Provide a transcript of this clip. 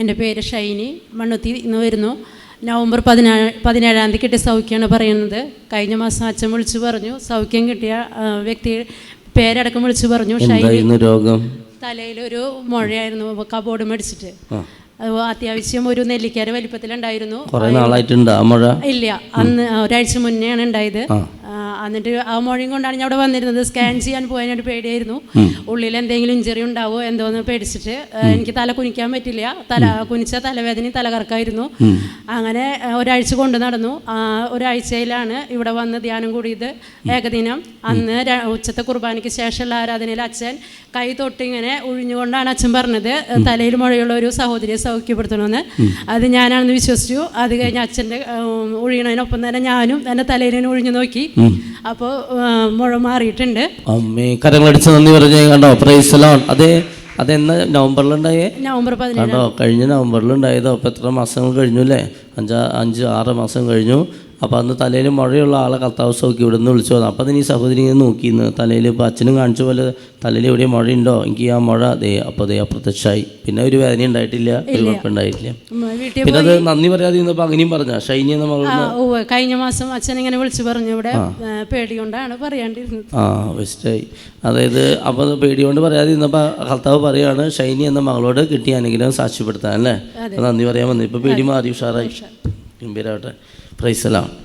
എന്റെ പേര് ഷൈനി മണ്ണുത്തി ഇന്ന് വരുന്നു. നവംബർ പതിനേഴ് പതിനേഴാം തീയതി കിട്ടിയ സൗഖ്യമാണ് പറയുന്നത്. കഴിഞ്ഞ മാസം അച്ഛൻ വിളിച്ചു പറഞ്ഞു സൗഖ്യം കിട്ടിയ വ്യക്തി പേരടക്കം വിളിച്ചു പറഞ്ഞു ഷൈനി. രോഗം? തലയിലൊരു മുഴയായിരുന്നു കബോർഡ് മേടിച്ചിട്ട്. അത് അത്യാവശ്യം ഒരു നെല്ലിക്കര വലിപ്പത്തിലുണ്ടായിരുന്നു. ഇല്ല അന്ന് ഒരാഴ്ച മുന്നേ ആണ് ഉണ്ടായത് എന്നിട്ട് ആ മുഴയും കൊണ്ടാണ് ഞാൻ അവിടെ വന്നിരുന്നത്. സ്കാൻ ചെയ്യാൻ പോകാനൊരു പേടിയായിരുന്നു. ഉള്ളിൽ എന്തെങ്കിലും ഇഞ്ചറി ഉണ്ടാവോ എന്തോന്ന് പേടിച്ചിട്ട് എനിക്ക് തല കുനിക്കാൻ പറ്റില്ല. തല കുനിച്ച തലവേദനയും തലകറക്കായിരുന്നു അങ്ങനെ ഒരാഴ്ച കൊണ്ട് നടന്നു. ആ, ഒരാഴ്ചയിലാണ് ഇവിടെ വന്ന് ധ്യാനം കൂടിയത് ഏകദിനം. അന്ന് ഉച്ചത്തെ കുർബാനയ്ക്ക് ശേഷമുള്ള ആരാധനയിൽ അച്ഛൻ കൈ തൊട്ടിങ്ങനെ ഒഴിഞ്ഞുകൊണ്ടാണ് അച്ഛൻ പറഞ്ഞത് തലയിൽ മുഴയുള്ള ഒരു സഹോദരിയെ സൗഖ്യപ്പെടുത്തണമെന്ന്. അത് ഞാനാണെന്ന് വിശ്വസിച്ചു. അത് കഴിഞ്ഞ് അച്ഛന്റെ ഒഴിയണതിനൊപ്പം തന്നെ ഞാനും എന്റെ തലയിൽ ഒഴിഞ്ഞു നോക്കി. അപ്പോൾ മുഴ മാറിയിട്ടുണ്ട്. അമ്മേ കരങ്ങളടിച്ച് നന്ദി പറഞ്ഞു കണ്ടോ? പ്രൈസലോൺ അതെ അതെന്ന നവംബറിലുണ്ടായേ? നവംബർ പതിനേഴ്. കണ്ടോ? കഴിഞ്ഞ നവംബറിലുണ്ടായതോ? അപ്പോൾ എത്ര മാസങ്ങൾ കഴിഞ്ഞു അല്ലേ? അഞ്ചാ അഞ്ച് ആറ് മാസം കഴിഞ്ഞു. അപ്പോൾ അന്ന് തലയിൽ മുഴയുള്ള ആളെ കർത്താവ് സൗഖ്യം ഇവിടെ നിന്ന് വിളിച്ചു വന്നു. അപ്പോൾ അതിന് ഈ സഹോദരി നോക്കിയിരുന്നു തലയിൽ ഇപ്പോൾ അച്ഛനും കാണിച്ച പോലെ തലയിൽ എവിടെ മുഴയുണ്ടോ? എനിക്ക് ആ മുഴ ദേ അപ്പോൾ ദേ അപ്രത്യക്ഷമായി പിന്നെ ഒരു വേദന ഉണ്ടായിട്ടില്ല ഒരു കുഴപ്പമുണ്ടായിട്ടില്ല പിന്നെ അത് നന്ദി പറയാതെ ഇരുന്നപ്പോൾ അങ്ങനെയും പറഞ്ഞ ഷൈനി എന്ന മകൾ കഴിഞ്ഞ മാസം അച്ഛൻ ഇങ്ങനെ വിളിച്ചു പറഞ്ഞു ഇവിടെ പേടികൊണ്ടാണ് പറയാണ്ടിരുന്നത്. ആ ബെസ്റ്റായി. അതായത് അപ്പോൾ പേടികൊണ്ട് പറയാതെ ഇന്നപ്പോൾ കർത്താവ് പറയുകയാണ് ഷൈനി എന്ന മകളോട് കിട്ടിയ അനുഗ്രഹം സാക്ഷ്യപ്പെടുത്താൻ അല്ലേ? നന്ദി പറയാൻ വന്നു. ഇപ്പോൾ പേടി മാറി ഉഷാറായി. ഗംഭീരമാവട്ടെ പ്രൈസലാം